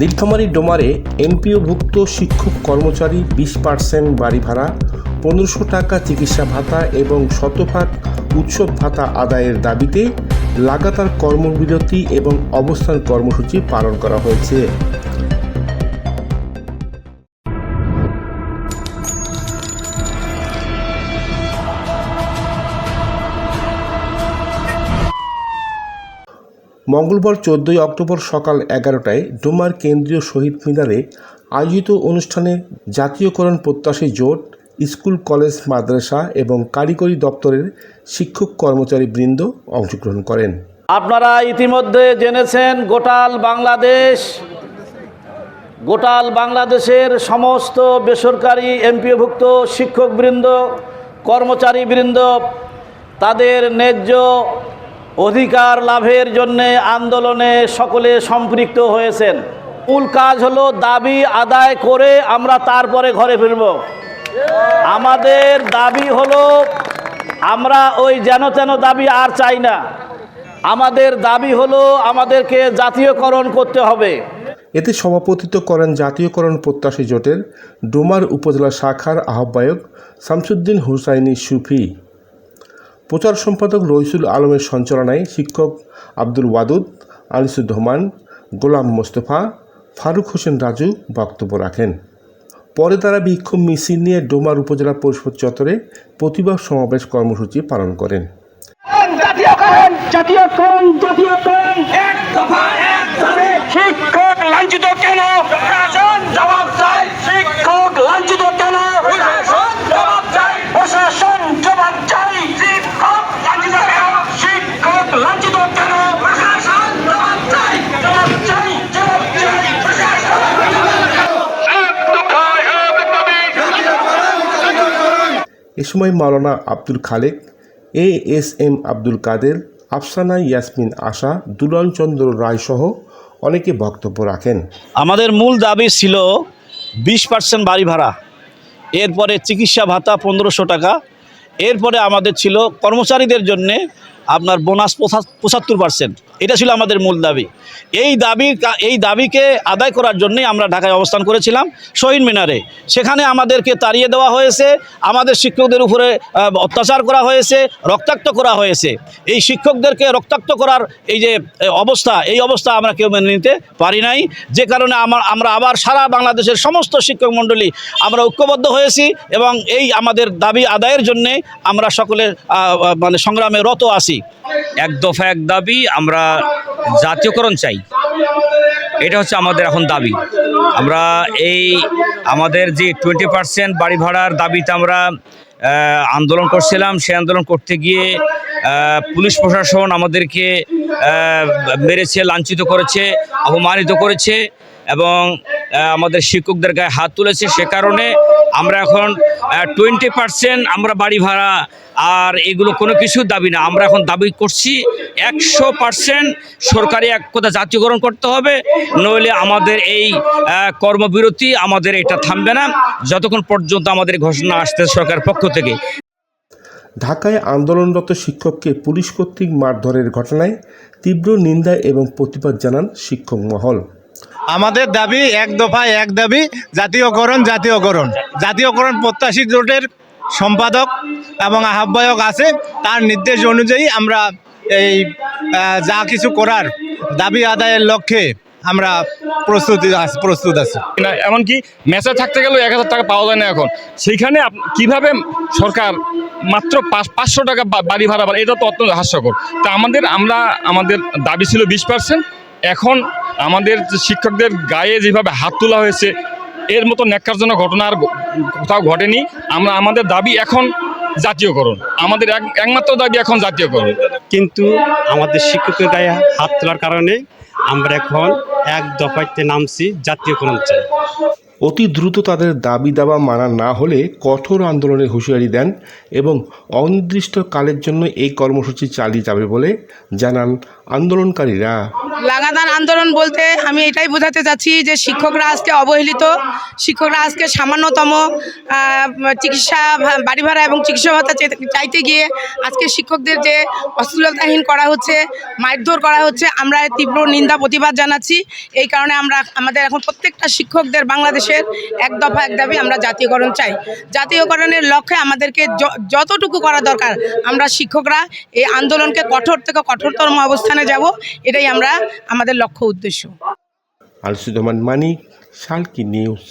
নীলফামারী ডোমারে এমপিওভুক্ত শিক্ষক কর্মচারী বিশ পার্সেন্ট বাড়ি ভাড়া, পনেরোশো টাকা চিকিৎসা ভাতা এবং শতভাগ উৎসব ভাতা আদায়ের দাবিতে লাগাতার কর্মবিরতি এবং অবস্থান কর্মসূচি পালন করা হয়েছে। মঙ্গলবার চোদ্দই অক্টোবর সকাল এগারোটায় ডোমার কেন্দ্রীয় শহীদ মিনারে আয়োজিত অনুষ্ঠানে জাতীয়করণ প্রত্যাশী জোট, স্কুল, কলেজ, মাদ্রাসা এবং কারিগরি দপ্তরের শিক্ষক কর্মচারী বৃন্দ অংশগ্রহণ করেন। আপনারা ইতিমধ্যে জেনেছেন গোটাল বাংলাদেশ, গোটাল বাংলাদেশের সমস্ত বেসরকারি এমপিওভুক্ত শিক্ষকবৃন্দ, কর্মচারীবৃন্দ, তাদের ন্যায্য অধিকার লাভের জন্যে আন্দোলনে সকলে সম্পৃক্ত হয়েছেন। মূল কাজ হলো দাবি আদায় করে আমরা তারপরে ঘরে ফিরব। আমাদের দাবি হলো, আমরা ওই যেন তেন দাবি আর চাই না। আমাদের দাবি হলো, আমাদেরকে জাতীয়করণ করতে হবে। এতে সভাপতিত্ব করেন জাতীয়করণ প্রত্যাশী জোটের ডোমার উপজেলা শাখার আহ্বায়ক শামসুদ্দিন হুসাইনি সুফি। প্রচার সম্পাদক রইসুল আলমের সঞ্চালনায় শিক্ষক আব্দুল ওয়াদুদ আনিসুজ্জামান গোলাম মোস্তফা, ফারুক হোসেন রাজু বক্তব্য রাখেন। পরে তারা বিক্ষোভ মিছিল নিয়ে ডোমার উপজেলা পরিষদ চত্বরে প্রতিবাদ সমাবেশ কর্মসূচি পালন করেন। শিক্ষক লাঞ্ছিত কেন? শিক্ষক লাঞ্ছিত কেন? এ সময় Maulana Abdul Khalek, A S M Abdul Kader, Afsana Yasmin Asha, Dulal Chandra Roy সহ অনেকে বক্তব্য রাখেন। আমাদের মূল দাবি ছিল বিশ পার্সেন্ট বাড়ি ভাড়া, এরপরে চিকিৎসা ভাতা পনেরোশো টাকা, এরপরে আমাদের ছিল কর্মচারীদের জন্যে আপনার বোনাস পঁচাত্তর পার্সেন্ট এটা ছিল আমাদের মূল দাবি। এই দাবি এই দাবিকে আদায় করার জন্যই আমরা ঢাকায় অবস্থান করেছিলাম, শহীদ মিনারে। সেখানে আমাদেরকে তাড়িয়ে দেওয়া হয়েছে, আমাদের শিক্ষকদের উপরে অত্যাচার করা হয়েছে, রক্তাক্ত করা হয়েছে। এই শিক্ষকদেরকে রক্তাক্ত করার এই যে অবস্থা, এই অবস্থা আমরা কেউ মেনে নিতে পারি নাই। যে কারণে আমার আমরা আবার সারা বাংলাদেশের সমস্ত শিক্ষক মণ্ডলী আমরা ঐক্যবদ্ধ হয়েছি এবং এই আমাদের দাবি আদায়ের জন্যে আমরা সকলে মানে সংগ্রামে রত আছি। এক দফা এক দাবি আমরা জাতীয়করণ চাই। এটা হচ্ছে আমাদের এখন দাবি। আমরা এই আমাদের যে টোয়েন্টি পার্সেন্ট বাড়ি ভাড়ার দাবিতে আমরা আন্দোলন করছিলাম, সেই আন্দোলন করতে গিয়ে পুলিশ প্রশাসন আমাদেরকে মেরেছে, লাঞ্ছিত করেছে, অপমানিত করেছে এবং আমাদের শিক্ষকদের গায়ে হাত তুলেছে। সে কারণে আমরা এখন টোয়েন্টি পার্সেন্ট আমরা বাড়ি ভাড়া, আর এগুলো কোনো কিছু দাবি না। আমরা এখন দাবি করছি একশো পার্সেন্ট সরকারি এক কথা জাতীয়করণ করতে হবে, নইলে আমাদের এই কর্মবিরতি আমাদের এটা থামবে না, যতক্ষণ পর্যন্ত আমাদের ঘোষণা আসতে সরকার পক্ষ থেকে। ঢাকায় আন্দোলনরত শিক্ষককে পুলিশ কর্তৃক মারধরের ঘটনায় তীব্র নিন্দা এবং প্রতিবাদ জানান শিক্ষক মহল। আমাদের দাবি এক দফায় এক দাবি, জাতীয়করণ জাতীয়করণ। জাতীয়করণ প্রত্যাশী জোটের সম্পাদক এবং আহ্বায়ক আছে, তার নির্দেশ অনুযায়ী আমরা এই যা কিছু করার দাবি আদায়ের লক্ষ্যে আমরা প্রস্তুতি প্রস্তুত আছি। এমনকি মেসে থাকতে গেলেও এক হাজার টাকা পাওয়া যায় না এখন। সেইখানে কীভাবে সরকার মাত্র পাঁচ- পাঁচশো টাকা বাড়ি ভাড়া এটা তো অত্যন্ত হাস্যকর। তা আমাদের, আমরা, আমাদের দাবি ছিল বিশ পার্সেন্ট এখন আমাদের যে শিক্ষকদের গায়ে যেভাবে হাত তোলা হয়েছে এর মতো ন্যাক্কারজনক ঘটনা আর কোথাও ঘটেনি। আমরা আমাদের দাবি এখন জাতীয়করণ। আমাদের এক একমাত্র দাবি এখন জাতীয়করণ। কিন্তু আমাদের শিক্ষকের গায়ে হাত তোলার কারণে আমরা এখন এক দফাইতে নামছি জাতীয়করণ চাই। অতি দ্রুত তাদের দাবি দাবা মানা না হলে কঠোর আন্দোলনের হুঁশিয়ারি দেন এবং অনির্দিষ্টকালের জন্য এই কর্মসূচি চালিয়ে যাবে বলে জানান আন্দোলনকারীরা। লাগাতার আন্দোলন বলতে আমি এটাই বোঝাতে চাচ্ছি যে শিক্ষকরা আজকে অবহেলিত, শিক্ষকরা আজকে সামান্যতম চিকিৎসা বাড়ি ভাড়া এবং চিকিৎসা ভাতা চাইতে গিয়ে আজকে শিক্ষকদের যে অশ্লীলতাহীন করা হচ্ছে, মারধর করা হচ্ছে, আমরা তীব্র নিন্দা, প্রতিবাদ জানাচ্ছি। এই কারণে আমরা আমাদের এখন প্রত্যেকটা শিক্ষকদের বাংলাদেশের এক দফা, এক দাবি আমরা জাতীয়করণ চাই। জাতীয়করণের লক্ষ্যে আমাদেরকে যতটুকু করা দরকার, আমরা শিক্ষকরা এই আন্দোলনকে কঠোর থেকে কঠোরতম অবস্থানে যাব, এটাই আমরা আমাদের লক্ষ্য উদ্দেশ্য। আলসুদ্দমান মানিক সালকি নিউজ।